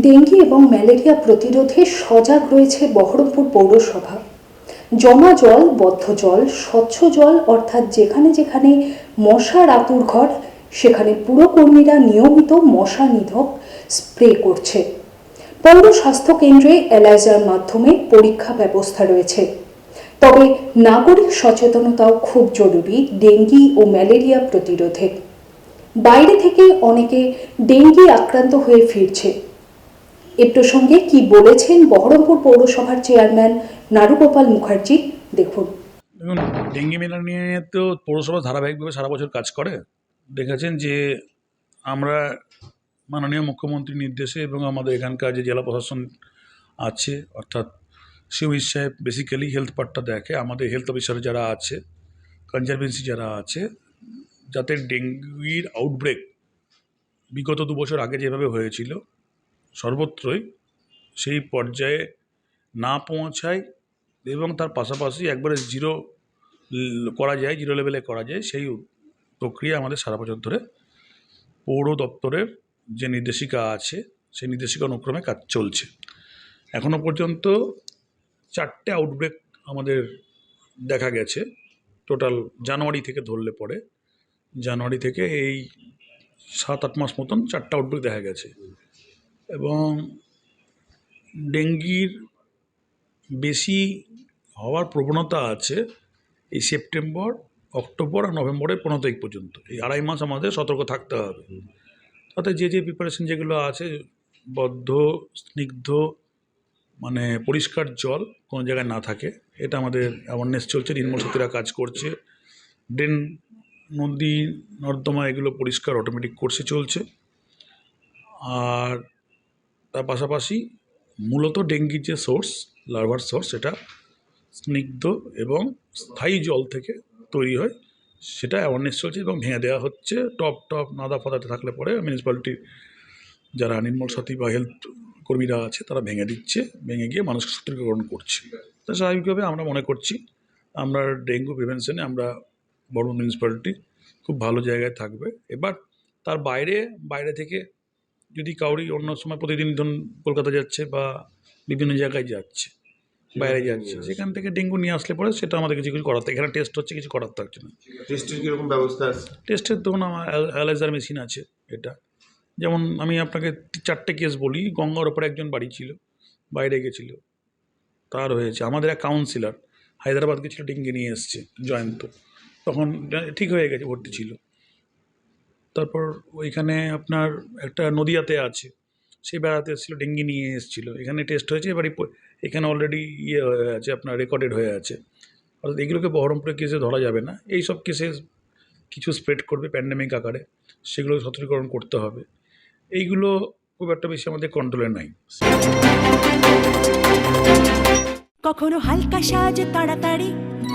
Dengue এবং malaria প্রতিরোধে সজাগ রয়েছে বহরমপুর পৌরসভা। জমা জল, বদ্ধ জল, স্বচ্ছ জল অর্থাৎ যেখানে যেখানে মশার আতুর ঘর, সেখানে পুরকর্মীরা নিয়মিত মশা নিধক স্প্রে করছে। পৌর স্বাস্থ্য কেন্দ্রে এলাইজার মাধ্যমে পরীক্ষা ব্যবস্থা রয়েছে। তবে নাগরিক সচেতনতাও খুব জরুরি ডেঙ্গি ও ম্যালেরিয়া প্রতিরোধে। বাইরে থেকে অনেকে ডেঙ্গি আক্রান্ত হয়ে ফিরছে। এ প্রসঙ্গে কি বলেছেন বহরমপুর পৌরসভার চেয়ারম্যান নারুগোপাল মুখার্জি, দেখুন। দেখুন, ডেঙ্গি ম্যালেরিয়া নিয়ে তো পৌরসভা ধারাবাহিকভাবে সারা বছর কাজ করে। দেখেছেন যে আমরা মাননীয় মুখ্যমন্ত্রীর নির্দেশে এবং আমাদের এখানকার যে জেলা প্রশাসন আছে, অর্থাৎ শিবির সাহেব বেসিক্যালি হেলথ পার্টটা দেখে, আমাদের হেলথ অফিসার যারা আছে কনজারভেন্সি যারা আছে, যাতে ডেঙ্গির আউটব্রেক বিগত দু বছর আগে যেভাবে হয়েছিল সর্বত্রই সেই পর্যায়ে না পৌঁছায় এবং তার পাশাপাশি একবারে জিরো করা যায় জিরো লেভেলে করা যায়, সেই প্রক্রিয়া আমাদের সারা বছর ধরে পৌর দপ্তরের যে নির্দেশিকা আছে, সেই নির্দেশিকা অনুক্রমে কাজ চলছে। এখনও পর্যন্ত চারটে আউটব্রেক আমাদের দেখা গেছে। টোটাল জানুয়ারি থেকে ধরলে পরে, জানুয়ারি থেকে এই সাত আট মাস মতন চারটা আউটব্রেক দেখা গেছে। এবং ডেঙ্গির বেশি হওয়ার প্রবণতা আছে এই সেপ্টেম্বর, অক্টোবর আর নভেম্বরের পনেরো তারিখ পর্যন্ত। এই আড়াই মাস আমাদের সতর্ক থাকতে হবে। তাতে যে যে প্রিপারেশন যেগুলো আছে, বদ্ধ, স্নিগ্ধ মানে পরিষ্কার জল কোনো জায়গায় না থাকে, এটা আমাদের অ্যাওয়ারনেস চলছে, নির্মল সাথীরা কাজ করছে। ড্রেন, নদী, নর্দমা এগুলো পরিষ্কার অটোমেটিক করছে চলছে। আর তার পাশাপাশি মূলত ডেঙ্গির যে সোর্স, লার্ভার সোর্স, সেটা স্নিগ্ধ এবং স্থায়ী জল থেকে তৈরি হয়। সেটা অ্যাওয়ারনেস চলছে এবং ভেঙে দেওয়া হচ্ছে। টপ টপ, নাদা ফাদাতে থাকলে পরে মিউনিসিপ্যালিটির যারা নির্মল সাথী বা হেলথ কর্মীরা আছে, তারা ভেঙে দিচ্ছে, ভেঙে গিয়ে মানুষকে সতর্কীকরণ করছে। তা স্বাভাবিকভাবে আমরা মনে করছি, আমরা ডেঙ্গু প্রিভেনশনে আমরা বড় মিউনিসিপ্যালিটি খুব ভালো জায়গায় থাকবে। এবার তার বাইরে বাইরে থেকে যদি কাউরি অন্য সময় প্রতিদিন ধরুন কলকাতা যাচ্ছে বা বিভিন্ন জায়গায় যাচ্ছে বাইরে যাচ্ছে সেখান থেকে ডেঙ্গু নিয়ে আসলে পরে সেটা আমাদের কিছু কিছু করাতে এখানে টেস্ট হচ্ছে কিছু করাতে থাকছে না। টেস্টের কীরকম ব্যবস্থা আছে? টেস্টের ধরুন আমার অ্যালাইজার মেশিন আছে এটা। যেমন আমি আপনাকে চারটে কেস বলি গঙ্গার ওপরে একজন বাড়ি ছিল বাইরে গেছিল তার হয়েছে। আমাদের এক কাউন্সিলর হায়দ্রাবাদ গেছিল ডেঙ্গি নিয়ে এসছে জয়ন্ত। তখন ঠিক হয়ে গেছে ভর্তি ছিল। তারপর ওইখানে আপনার একটা নদিয়াতে আছে। সে বেড়াতে এসেছিল, ডেঙ্গি নিয়ে এসেছিল। এখানে টেস্ট হয়েছে, এবার এখানে অলরেডি ইয়ে হয়ে আছে, আপনার রেকর্ডেড হয়ে আছে। অর্থাৎ এগুলোকে বহরমপুরের কেসে ধরা যাবে না। এই সব কেসে কিছু স্প্রেড করবে প্যান্ডেমিক আকারে। সেগুলো সতর্কীকরণ করতে হবে। এইগুলো খুব একটা বেশি আমাদের কন্ট্রোলে নাই। কখনো হালকা সাজ তাড়াতাড়ি,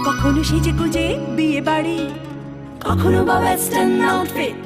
কখনো সেজে গুজে বিয়ে বাড়ি কখনো বা ওয়েস্টার্ন আউটফিট